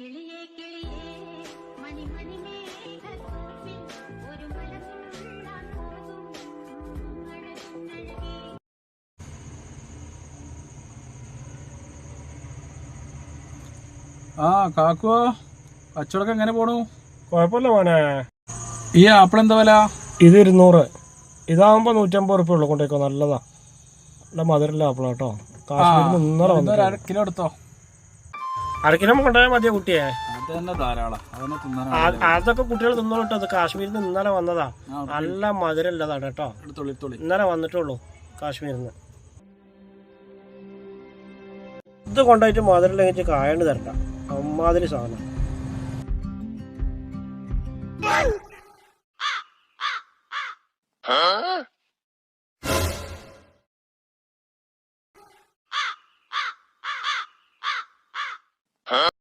കിളിയേ കിളിയേ മണി മണി മേഘത്തോപ്പിൽ ഒരു മലമുള്ളാൻ പോകും അഴകേ ആ കാക്കുവോ കച്ചവടം എങ്ങനെ പോണു? കുഴപ്പമില്ല മോനെ. ഈ ആപ്പിൾ എന്താ വില? ഇത് ഇരുന്നൂറ്. ഇതാകുമ്പോൾ നൂറ്റമ്പത് റുപ്യ ഉള്ളു കൊണ്ടേക്കോ നല്ലതാ. നല്ല മധുരല്ല ആപ്പിളാട്ടോ കാശ്മീരിൽ നിന്ന് ഇന്നലെ വന്നു കിലോ എടുത്തോ? അരക്കിലോ കൊണ്ടുപോയാൽ മതിയോ കുട്ടിയെ? അതൊക്കെ കുട്ടികൾ തിന്നോട്ടോ അത് കാശ്മീരിൽ നിന്ന് ഇന്നലെ വന്നതാ. നല്ല മധുരം കേട്ടോ ഇന്നലെ വന്നിട്ടുള്ളൂ കാശ്മീരിൽ നിന്ന് ഇത് കൊണ്ടായിട്ട് മധുരം ലംഘിച്ച് കായണ്ട് തരണ്ട. അമ്മാതിരി സാധനം. Huh?